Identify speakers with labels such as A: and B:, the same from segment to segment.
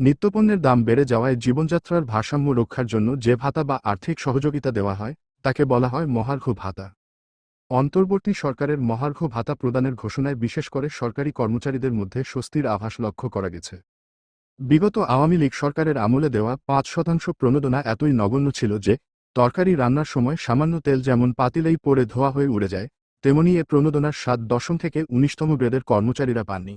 A: নিত্যপণ্যের দাম বেড়ে যাওয়ায় জীবনযাত্রার ভারসাম্য রক্ষার জন্য যে ভাতা বা আর্থিক সহযোগিতা দেওয়া হয়, তাকে বলা হয় মহার্ঘ ভাতা। অন্তর্বর্তী সরকারের মহার্ঘ ভাতা প্রদানের ঘোষণায় বিশেষ করে সরকারি কর্মচারীদের মধ্যে স্বস্তির আভাস লক্ষ্য করা গেছে। বিগত আওয়ামী লীগ সরকারের আমলে দেওয়া পাঁচ শতাংশ প্রণোদনা এতই নগণ্য ছিল যে, তরকারি রান্নার সময় সামান্য তেল যেমন পাতিলেই পড়ে ধোয়া হয়ে উড়ে যায়, তেমনি এ প্রণোদনার সাত দশম থেকে উনিশতম গ্রেডের কর্মচারীরা পাননি।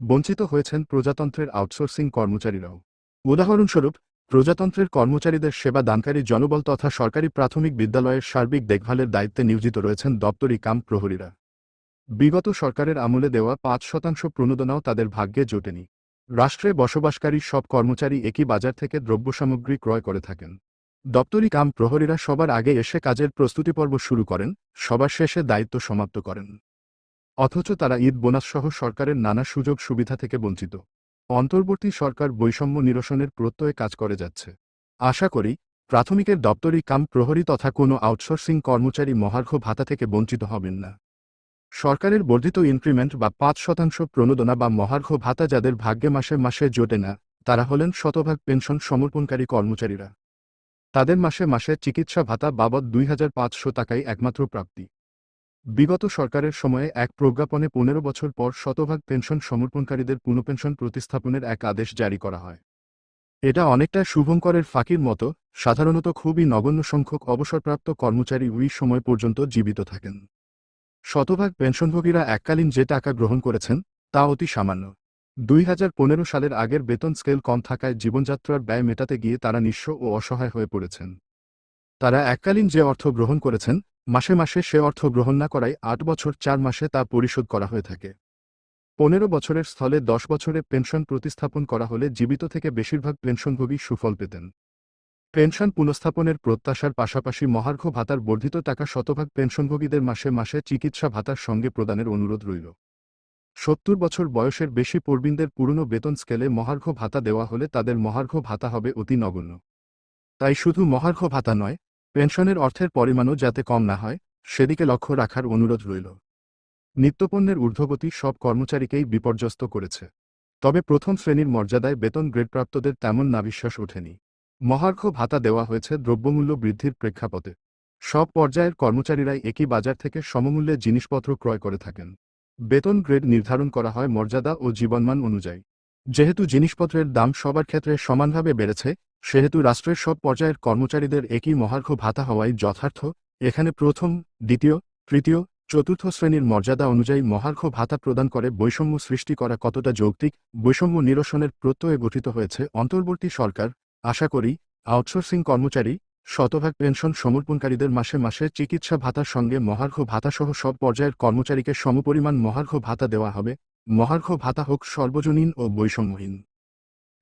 A: বঞ্চিত হয়েছেন প্রজাতন্ত্রের আউটসোর্সিং কর্মচারীরাও। উদাহরণস্বরূপ, প্রজাতন্ত্রের কর্মচারীদের সেবা দানকারী জনবল তথা সরকারি প্রাথমিক বিদ্যালয়ের সার্বিক দেখভালের দায়িত্বে নিয়োজিত রয়েছেন দপ্তরি কাম প্রহরীরা। বিগত সরকারের আমলে দেওয়া পাঁচ শতাংশ প্রণোদনাও তাদের ভাগ্যে জোটেনি। রাষ্ট্রে বসবাসকারী সব কর্মচারী একই বাজার থেকে দ্রব্যসামগ্রী ক্রয় করে থাকেন। দপ্তরি কাম প্রহরীরা সবার আগে এসে কাজের প্রস্তুতি পর্ব শুরু করেন, সবার শেষে দায়িত্ব সমাপ্ত করেন। অথচ তারা ঈদ বোনাস সহ সরকারের নানা সুযোগ সুবিধা থেকে বঞ্চিত। অন্তর্বর্তী সরকার বৈষম্য নিরসনের প্রত্যয়ে কাজ করে যাচ্ছে। আশা করি, প্রাথমিকের দপ্তরি কাম প্রহরী তথা কোনো আউটসোর্সিং কর্মচারী মহার্ঘ ভাতা থেকে বঞ্চিত হবেন না। সরকারের বর্ধিত ইনক্রিমেন্ট বা পাঁচ শতাংশ প্রণোদনা বা মহার্ঘ ভাতা যাদের ভাগ্যে মাসে মাসে জোটে না, তারা হলেন শতভাগ পেনশন সমর্পণকারী কর্মচারীরা। তাদের মাসে মাসে চিকিৎসা ভাতা বাবদ দুই হাজার পাঁচশো টাকাই একমাত্র প্রাপ্তি। বিগত সরকারের সময়ে এক প্রজ্ঞাপনে পনেরো বছর পর শতভাগ পেনশন সমর্পণকারীদের পুনঃপেনশন প্রতিস্থাপনের এক আদেশ জারি করা হয়। এটা অনেকটা শুভঙ্করের ফাঁকির মতো, সাধারণত খুবই নগণ্য সংখ্যক অবসরপ্রাপ্ত কর্মচারী উই সময় পর্যন্ত জীবিত থাকেন। শতভাগ পেনশনভোগীরা এককালীন যে টাকা গ্রহণ করেছেন, তা অতি সামান্য। দুই হাজার পনেরো সালের আগের বেতন স্কেল কম থাকায় জীবনযাত্রার ব্যয় মেটাতে গিয়ে তারা নিঃস্ব ও অসহায় হয়ে পড়েছেন। তারা এককালীন যে অর্থ গ্রহণ করেছেন মাসে মাসে সে অর্থ গ্রহণ না করায় আট বছর চার মাসে তা পরিশোধ করা হয়ে থাকে। পনেরো বছরের স্থলে দশ বছরে পেনশন প্রতিস্থাপন করা হলে জীবিত থেকে বেশিরভাগ পেনশনভোগী সুফল পেতেন। পেনশন পুনঃস্থাপনের প্রত্যাশার পাশাপাশি মহার্ঘ ভাতার বর্ধিত টাকা শতভাগ পেনশনভোগীদের মাসে মাসে চিকিৎসা ভাতার সঙ্গে প্রদানের অনুরোধ রইল। সত্তর বছর বয়সের বেশি প্রবীণদের পুরনো বেতন স্কেলে মহার্ঘ ভাতা দেওয়া হলে তাদের মহার্ঘ ভাতা হবে অতি নগণ্য। তাই শুধু মহার্ঘ ভাতা নয় পেনশনের অর্থের পরিমাণও যাতে কম না হয়, সেদিকে লক্ষ্য রাখার অনুরোধ রইল। নিত্যপণ্যের ঊর্ধ্বগতি সব কর্মচারীকেই বিপর্যস্ত করেছে। তবে প্রথম শ্রেণির মর্যাদায় বেতন গ্রেডপ্রাপ্তদের তেমন নাবিশ্বাস ওঠেনি। মহার্ঘ ভাতা দেওয়া হয়েছে দ্রব্যমূল্য বৃদ্ধির প্রেক্ষাপটে। সব পর্যায়ের কর্মচারীরাই একই বাজার থেকে সমমূল্যে জিনিসপত্র ক্রয় করে থাকেন। বেতন গ্রেড নির্ধারণ করা হয় মর্যাদা ও জীবনমান অনুযায়ী। যেহেতু জিনিসপত্রের দাম সবার ক্ষেত্রে সমানভাবে বেড়েছে সেহেতু রাষ্ট্রের সব পর্যায়ের কর্মচারীদের একই মহার্ঘ ভাতা হওয়াই যথার্থ। এখানে প্রথম, দ্বিতীয়, তৃতীয়, চতুর্থ শ্রেণির মর্যাদা অনুযায়ী মহার্ঘ ভাতা প্রদান করে বৈষম্য সৃষ্টি করা কতটা যৌক্তিক, বৈষম্য নিরসনের প্রত্যয়ে গঠিত হয়েছে অন্তর্বর্তী সরকার। আশা করি, আউটসোর্সিং কর্মচারী, শতভাগ পেনশন সমর্পণকারীদের মাসে মাসে চিকিৎসা ভাতার সঙ্গে মহার্ঘ ভাতাসহ সব পর্যায়ের কর্মচারীকে সমপরিমাণ মহার্ঘ ভাতা দেওয়া হবে। মহার্ঘ ভাতা হোক সর্বজনীন ও বৈষম্যহীন।